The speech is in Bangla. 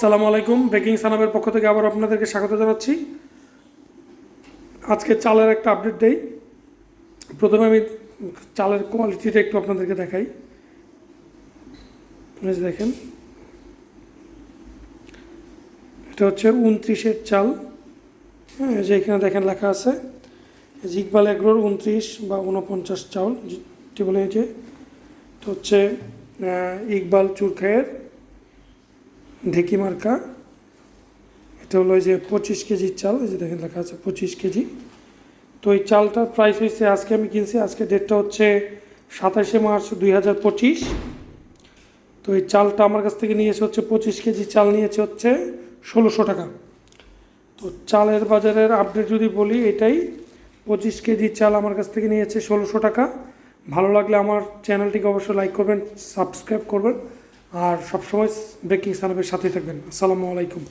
সালামু আলাইকুম। বেকিং সানাবের পক্ষ থেকে আবার আপনাদেরকে স্বাগত জানাচ্ছি। আজকে চালের একটা আপডেট দেই। প্রথমে আমি চালের কোয়ালিটিটা একটু আপনাদেরকে দেখাই। দেখেন। এটা হচ্ছে উনত্রিশের চাল। হ্যাঁ যে এখানে দেখেন লেখা আছে যে এগ্রোর উনত্রিশ বা উনপঞ্চাশ চাউল যেটি বলে যে। এটা হচ্ছে ইকবাল চুরখায়ের ঢেকি মার্কা। এটা হলো যে পঁচিশ কেজির চাল, এই যে দেখেন লেখা আছে পঁচিশ কেজি। তো এই চালটার প্রাইস হয়েছে আজকে আমি কিনছি, আজকে ডেটটা হচ্ছে সাতাশে মার্চ দুই হাজার পঁচিশ। তো এই চালটা আমার কাছ থেকে নিয়েছে হচ্ছে পঁচিশ কেজি চাল নিয়েছে হচ্ছে ষোলোশো টাকা। তো চালের বাজারের আপডেট যদি বলি, এটাই পঁচিশ কেজি চাল আমার কাছ থেকে নিয়েছে ষোলোশো টাকা। ভালো লাগলে আমার চ্যানেলটিকে অবশ্যই লাইক করবেন সাবস্ক্রাইব করবেন। আর সবসময় ব্রেকিং সালামের সাথেই থাকবেন। আসসালামু আলাইকুম।